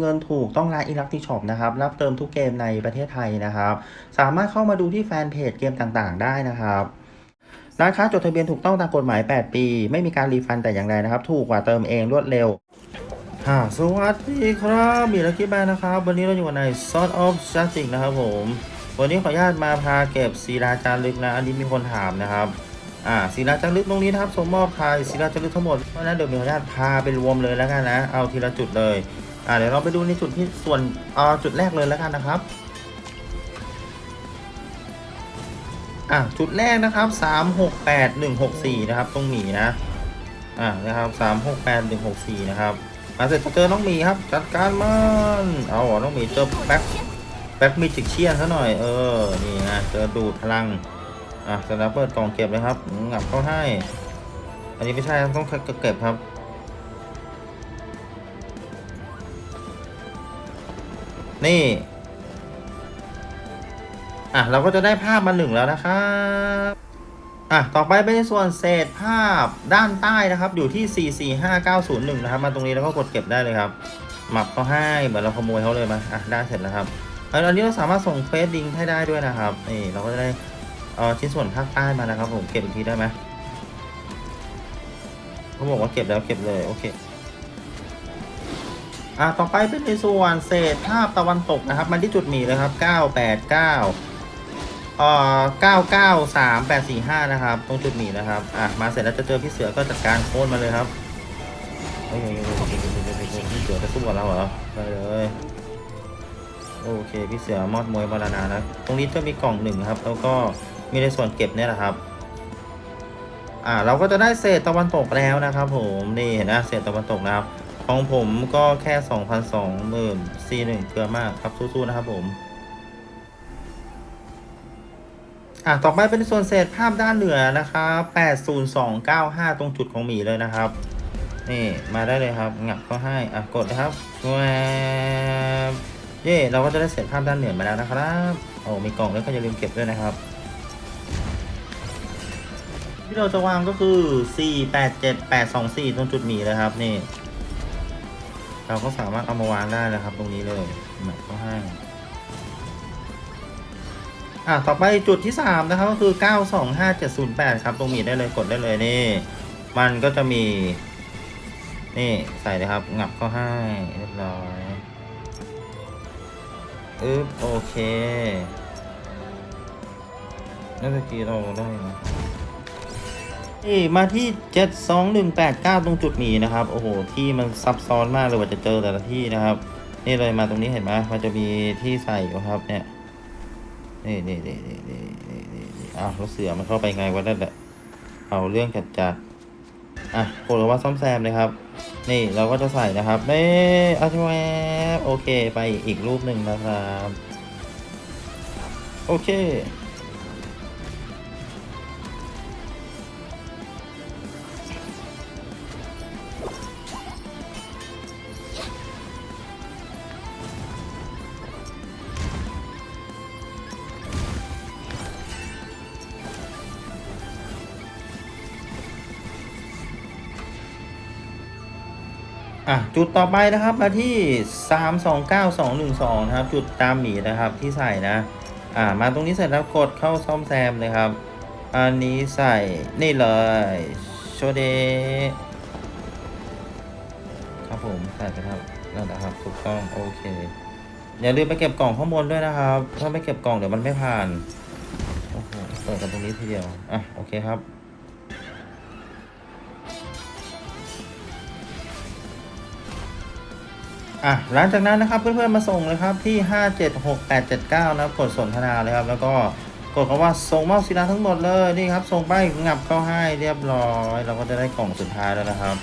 เงินถูกต้องร้านอิลักติช็อปนะครับ รับเติมทุกเกมในประเทศไทยนะครับ สามารถเข้ามาดูที่แฟนเพจเกมต่างๆ ได้นะครับร้านค้าจดทะเบียนถูกต้องตามกฎหมาย 8 ปี ไม่มีการรีฟันแต่อย่างใดนะครับ ถูกกว่าเติมเองรวดเร็วค่ะสวัสดีครับมีลักกี้แบนนะครับ วันนี้เราอยู่ใน Sort of j u s t i c นะครับผม วันนี้ขออนุญาตมาพาเก็บศิลาจารึกนะ อันนี้มีคนถามนะครับ อ่าศิลาจารึกตรงนี้นะครับสมมอบใครศิลาจารึกทั้งหมด เพราะฉะนั้นเดี๋ยวมีขออนุญาตพาไปรวมเลยแล้วกันนะ เอาทีละจุดเลย อ่าเดี๋ยวเราไปดูในจุดที่ส่วนเอาจุดแรกเลยแล้วกันนะครับอะจุดแรกนะครับสามหกแปดหนึ่งหกสี่นะครับตรงหมีนะอ่านะครับสามหกแปดหนึ่งหกสี่นะครับมาเสร็จเจอน้องหมีครับ จัดการมันเอาหรอน้องหมีเจอแบ็คแบ็คมีจิกเชียนซะหน่อยเออนี่ไงเจอดูดพลังอะเสร็จแล้วเปิดกล่องเก็บเลยครับงับเข้าให้ อันนี้ไม่ใช่ต้องเก็บครับ นี่ อะ เราก็จะได้ภาพมาหนึ่งแล้วนะครับ อะ ต่อไปเป็นส่วนเศษภาพด้านใต้นะครับ อยู่ที่ 445901 นะครับ มาตรงนี้แล้วก็กดเก็บได้เลยครับ หมับเขาให้ เหมือนเราขโมยเขาเลยมาอะ ได้เสร็จแล้วครับอันนี้เราสามารถส่งเฟซดิงให้ได้ด้วยนะครับ นี่ เราก็จะได้เออชิ้นส่วนภาคใต้มานะครับ ผม เก็บอีกทีได้ไหมเขาบอกว่าเก็บแล้วเก็บเลย โอเค อะต่อไปเป็นในส่วนเศษภาพตะวันตกนะครับ มันที่จุดหมีเลยครับ 989เอ่อ993845 นะครับ ตรงจุดหมีนะครับ อะ มาเสร็จแล้วจะเจอพี่เสือก็จัดการโค่นมาเลยครับเฮ้ยพี่เสือจะสู้กับเราเหรอไปเลยโอเคพี่เสือมอดมวยบารานานะตรงนี้จะมีกล่องหนึ่งครับ แล้วก็มีในส่วนเก็บเนี่ยแหละครับอ่าเราก็จะได้เศษตะวันตกแล้วนะครับ ผมนี่เห็นนะเศษตะวันตกนะครับ ของผมก็แค่2 0 0 2 0 0 0 C1 เกลือมากครับสู้ๆนะครับผม อะต่อไปเป็นส่วนเศษภาพด้านเหนือนะครับ80295ตรงจุดของหมีเลยนะครับ นี่มาได้เลยครับงับก็ให้อะกดนะครับแวบเย่เราก็จะได้เศษภาพด้านเหนือมาแล้วนะครับโอ้มีกล่องแล้วก็อย่าลืมเก็บด้วยนะครับที่เราจะวางก็คือ 487824 ตรงจุดหมีเลยครับ นี่ เราก็สามารถเอามาวางได้นะครับ ตรงนี้เลยหมักก็ให้อะต่อไปจุดที่ 3 นะครับ ก็คือ 925708 ครับ ตรงหมีได้เลยกดได้เลยนี่ มันก็จะมี นี่ใส่เลยครับ งับเข้าให้เรียบร้อยอึ๊บโอเคนั่นเมื่อกี้เราได้นะ ที่มาที่ 72189 ตรงจุดหมีนะครับ โอ้โห ที่มันซับซ้อนมากเลยว่าจะเจอแต่ละที่นะครับ นี่เลยมาตรงนี้เห็นไหมมันจะมีที่ใส่ครับเนี่ย นี่นี่นี่นี่นี่นี่นี่อ้าวรถเสือมันเข้าไปไงวะนั่นแหละ เอาเรื่องจัดจัดอะโปรดว่าซ่อมแซมเลยครับ นี่เราก็จะใส่นะครับเอ๊อาชแวบโอเค ไปอีกรูปหนึ่งนะครับ โอเค อะจุดต่อไปนะครับมาที่ 329212 นะครับ จุดตามหมีนะครับที่ใส่นะ อ่ามาตรงนี้เสร็จแล้วกดเข้าซ่อมแซมเลยครับ อันนี้ใส่นี่เลยโชเดครับผมใส่ไปครับนั่นแหละครับถูกต้องโอเค อย่าลืมไปเก็บกล่องข้างบนด้วยนะครับ ถ้าไม่เก็บกล่องเดี๋ยวมันไม่ผ่านโอ้โหเปิดกันตรงนี้ทีเดียวอะโอเคครับ อะหลังจากนั้นนะครับเพื่อนๆมาส่งเลยครับที่ 576879 นะครับกดสนทนาเลยครับ แล้วก็กดคำว่าส่งมอบสินค้าทั้งหมดเลยนี่ครับส่งไปงับเข้าให้เรียบร้อย เราก็จะได้กล่องสุดท้ายแล้วนะครับ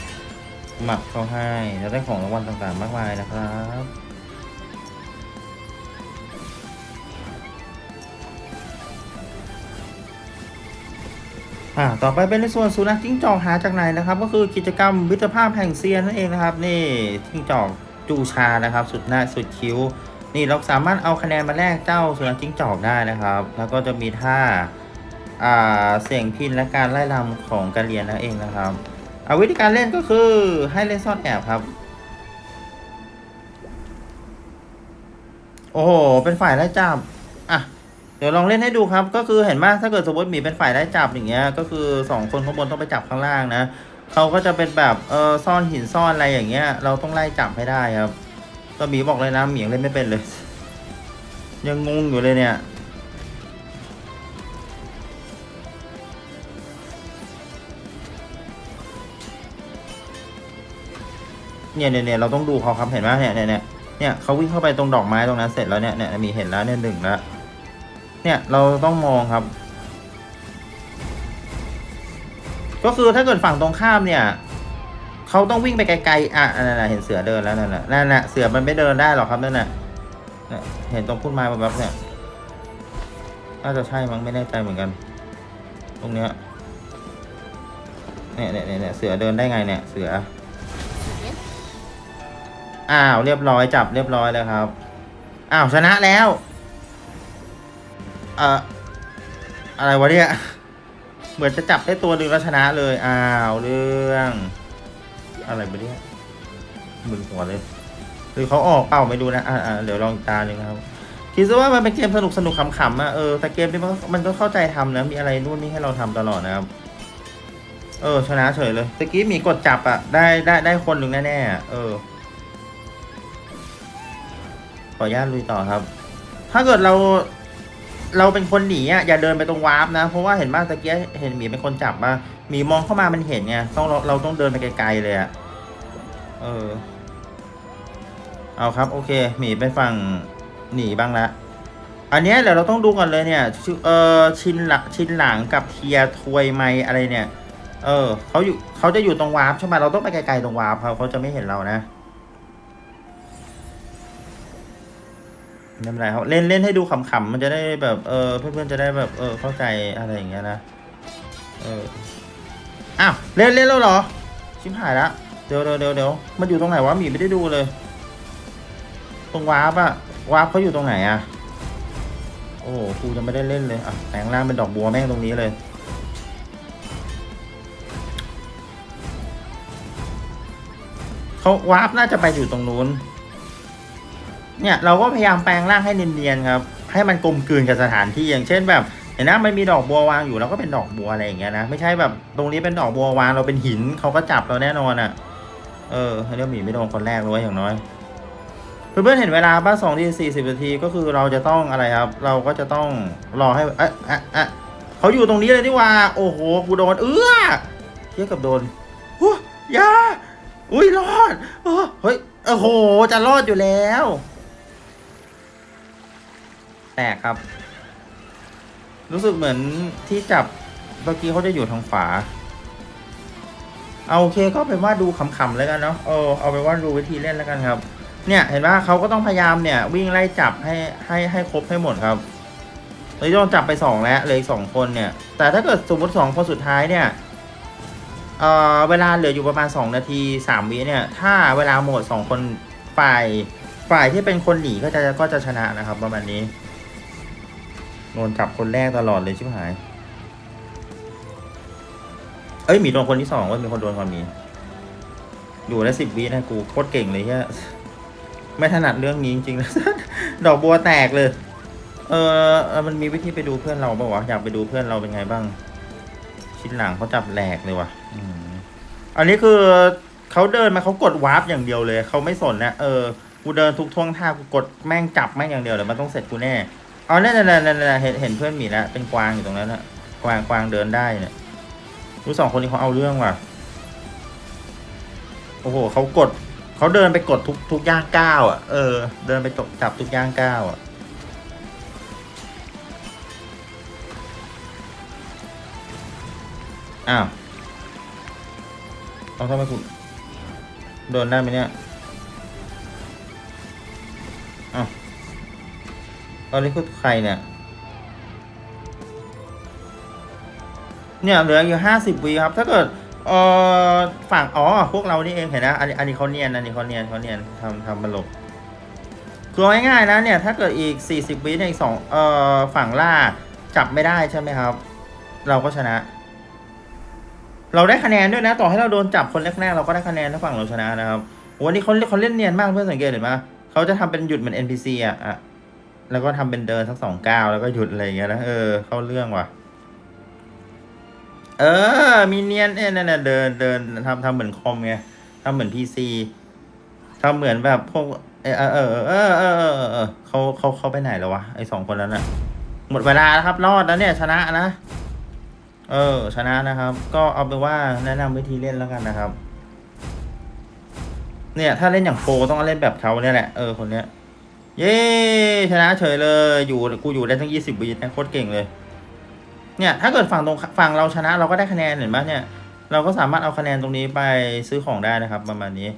หมับเข้าให้แล้วได้ของรางวัลต่างๆมากมายนะครับอ่าต่อไปเป็นในส่วนสุนัขจิ้งจอกหาจากไหนนะครับ ก็คือกิจกรรมวิตรภาพแห่งเซียนนั่นเองนะครับ นี่จิ้งจอก จูชานะครับ สุดหน้าสุดคิ้ว นี่เราสามารถเอาคะแนนมาแลกเจ้าสุนัขจิ้งจอกได้นะครับ แล้วก็จะมีท่าเสียงพินและการไล่ลำของการเรียนนั่นเองนะครับเอาวิธีการเล่นก็คือให้เล่นซ่อนแอบครับ โอ้โห เป็นฝ่ายไล่จับ อะ เดี๋ยวลองเล่นให้ดูครับ ก็คือเห็นไหมถ้าเกิดสมมติหมีเป็นฝ่ายไล่จับอย่างเงี้ย ก็คือสองคนข้างบนต้องไปจับข้างล่างนะ เขาก็จะเป็นแบบเออซ่อนหินซ่อนอะไรอย่างเงี้ย เราต้องไล่จับให้ได้ครับก็หมีบอกเลยนะหมียังเล่นไม่เป็นเลย ยังงงอยู่เลยเนี่ยเนี่ยเนี่ยเนี่ยเราต้องดูเขาครับเห็นไหมเนี่ยเนี่ยเนี่ยเนี่ยเขาวิ่งเข้าไปตรงดอกไม้ตรงนั้นเสร็จแล้วเนี่ยเนี่ยมีเห็นแล้วเนี่ยหนึ่งแล้วเนี่ยเราต้องมองครับ ก็คือถ้าเกิดฝั่งตรงข้ามเนี่ยเขาต้องวิ่งไปไกลๆอะนั่นน่ะเห็นเสือเดินแล้วนั่นน่ะนั่นน่ะเสือมันไม่เดินได้หรอกครับนั่นน่ะเห็นตรงพุ่นไม้แบบเนี่ยน่าจะใช่มั้งไม่แน่ใจเหมือนกัน ตรงเนี้ยเนี่ยเนี่ยเนี่ยเนี่ยเสือเดินได้ไงเนี่ย เสือ อ้าวเรียบร้อยจับเรียบร้อยแล้วครับ อ้าวชนะแล้ว เอ่ออะไรวะเนี่ย เหมือนจะจับได้ตัวหนึ่งแล้วชนะเลย อ้าวเรื่อง อะไรวะเนี่ยมึนหัวเลย หรือเขาออกเปล่าไม่ดูนะ อ่าเดี๋ยวลองอีกตาหนึ่งครับ คิดซะว่ามันเป็นเกมสนุกสนุกขำๆอะเออแต่เกมนี้มันก็มันก็เข้าใจทำนะ มีอะไรนู่นนี่ให้เราทำตลอดนะครับ เออ ชนะเฉยเลยตะกี้มีกดจับอะ ได้ได้ได้คนหนึ่งแน่ๆอะเออ ขออนุญาตลุยต่อครับ ถ้าเกิดเรา เราเป็นคนหนีอะอย่าเดินไปตรงวาร์ปนะ เพราะว่าเห็นบ้างตะเกียเห็นหมีเป็นคนจับมาหมีมองเข้ามามันเห็นไงต้องเราเราต้องเดินไปไกลๆเลยอะเออ เอาครับ โอเคหมีไปฝั่งหนีบ้างละอันนี้เดี๋ยวเราต้องดูก่อนเลยเนี่ยเออชินหลังชินหลังกับเทียทวยไมอะไรเนี่ย เออเขาอยู่เขาจะอยู่ตรงวาร์ปใช่ไหมเราต้องไปไกลๆตรงวาร์ปเขาเขาจะไม่เห็นเรานะ ไม่เป็นไรครับเล่นเล่นให้ดูขำๆมันจะได้แบบเออเพื่อนๆจะได้แบบเออเข้าใจอะไรอย่างเงี้ยนะเอออ้าวเล่นเล่นแล้วเหรอ ชิบหายละเดี๋ยวเดี๋ยวเดี๋ยวเดี๋ยวมันอยู่ตรงไหนวะหมีไม่ได้ดูเลย ตรงวาร์ปอะวาร์ปเขาอยู่ตรงไหนอะโอ้โหกูยังไม่ได้เล่นเลยอะแปลงร่างเป็นดอกบัวแม่งตรงนี้เลยเขาวาร์ปน่าจะไปอยู่ตรงนู้น เนี่ยเราก็พยายามแปลงร่างให้เนียนๆครับ ให้มันกลมกลืนกับสถานที่อย่างเช่นแบบเห็นนะมันมีดอกบัววางอยู่เราก็เป็นดอกบัวอะไรอย่างเงี้ยนะไม่ใช่แบบตรงนี้เป็นดอกบัววางเราเป็นหินเขาก็จับเราแน่นอนอะ่ะ เออเรื่องหมีไม่โดนคนแรกเลยอย่างน้อยเพื่อนๆเห็นเวลาบ้าสองที่สี่สิบนาทีก็คือเราจะต้องอะไรครับ เราก็จะต้องรอให้เอ๊ะเอ๊ะเอ๊ะเขาอยู่ตรงนี้เลยนี่ว่า โอ้โหกูโดนเอื้อเทียบกับโดนหูยาอุ้ยรอดเออเฮ้ยโอ้โหจะรอดอยู่แล้ว แตกครับ รู้สึกเหมือนที่จับเมื่อกี้เขาจะอยู่ทางฝา เอาโอเคก็เป็นว่าดูขำๆแล้วกันเนาะเออเอาไปว่าดูวิธีเล่นแล้วกันครับ เนี่ยเห็นว่าเขาก็ต้องพยายามเนี่ย วิ่งไล่จับให้ให้ให้ครบให้หมดครับเลยโดนจับไปสองแล้วเหลยสองคนเนี่ย แต่ถ้าเกิดสมมติสองคนสุดท้ายเนี่ยเอ่อเวลาเหลืออยู่ประมาณ 2 นาที 3 วิเนี่ย ถ้าเวลาหมด 2 คนฝ่ายฝ่ายที่เป็นคนหนีก็จะก็จะชนะนะครับประมาณนี้ โดนจับคนแรกตลอดเลยชิบหาย เอ้ยหมีโดนคนที่สองว่ามีคนโดนคนมีอยู่ได้สิบวินะกูโคตรเก่งเลยเฮียไม่ถนัดเรื่องนี้จริงๆนะดอกบัวแตกเลย เออมันมีวิธีไปดูเพื่อนเราปล่าวะอยากไปดูเพื่อนเราเป็นไงบ้าง ชิ้นหลังเขาจับแหลกเลยว่ะอันนี้คือเขาเดินมาเขากดวาร์ปอย่างเดียวเลยเขาไม่สนนะเออกูเดินทุกท่วงท่ากูกดแม่งจับแม่งอย่างเดียวเลยมันต้องเสร็จกูแน่ เอาเนี่ยเนี่ยเนี่ยเนี่ยเห็นเห็นเพื่อนหมีแล้วเป็นกวางอยู่ตรงนั้นนะกวางกวางเดินได้เนี่ยรู้สองคนนี้เขาเอาเรื่องว่ะโอ้โหเขากดเขาเดินไปกดทุกทุกย่างก้าวอะเออ เดินไปจบจับทุกย่างก้าวอะอ้าวเอาทำไมคุณโดนได้ไหมเนี่ย ตอนนี้คือใครเนี่ย เนี่ยเหลืออยู่ห้าสิบวีครับ ถ้าเกิดเออฝั่งอ๋อพวกเรานี่เองเห็นนะ อันนี้อันนี้เขาเนียนอันนี้เขาเนียนเขาเนียนทำทำบลกคือเอาง่ายๆนะเนี่ยถ้าเกิดอีกสี่สิบวิในอีกสองเอ่อฝั่งล่าจับไม่ได้ใช่ไหมครับ เราก็ชนะ เราได้คะแนนด้วยนะ ต่อให้เราโดนจับคนแรกๆเราก็ได้คะแนนถ้าฝั่งเราชนะนะครับวันนี้เขาเขาเล่นเนียนมากเพื่อนสังเกตเห็นไหมเขาจะทำเป็นหยุดเหมือน NPC อะอะ แล้วก็ทำเป็นเดินสักสองก้าวแล้วก็หยุดอะไรเงี้ยนะเออเข้าเรื่องว่ะ เออ มีเนียนเนี่ยนั่นเดินเดินทำทำเหมือนคอมไงทำเหมือนพีซีทำเหมือนแบบพวกเออเออเออเออเออเขาเขาเขาไปไหนแล้ววะไอสองคนนั้นอะหมดเวลาแล้วครับรอดแล้วเนี่ย ชนะนะ เออ ชนะนะครับ ก็เอาไปว่าแนะนำวิธีเล่นแล้วกันนะครับ เนี่ย ถ้าเล่นอย่างโฟต้องเล่นแบบเขาเนี่ยแหละเออคนเนี้ย เย้ชนะเฉยเลยอยู่กูอยู่ได้ทั้งยี่สิบวินะโคตรเก่งเลย เนี่ย ถ้าเกิดฝั่งตรงฝั่งเราชนะเราก็ได้คะแนนเห็นไหมเนี่ย เราก็สามารถเอาคะแนนตรงนี้ไปซื้อของได้นะครับ ประมาณนี้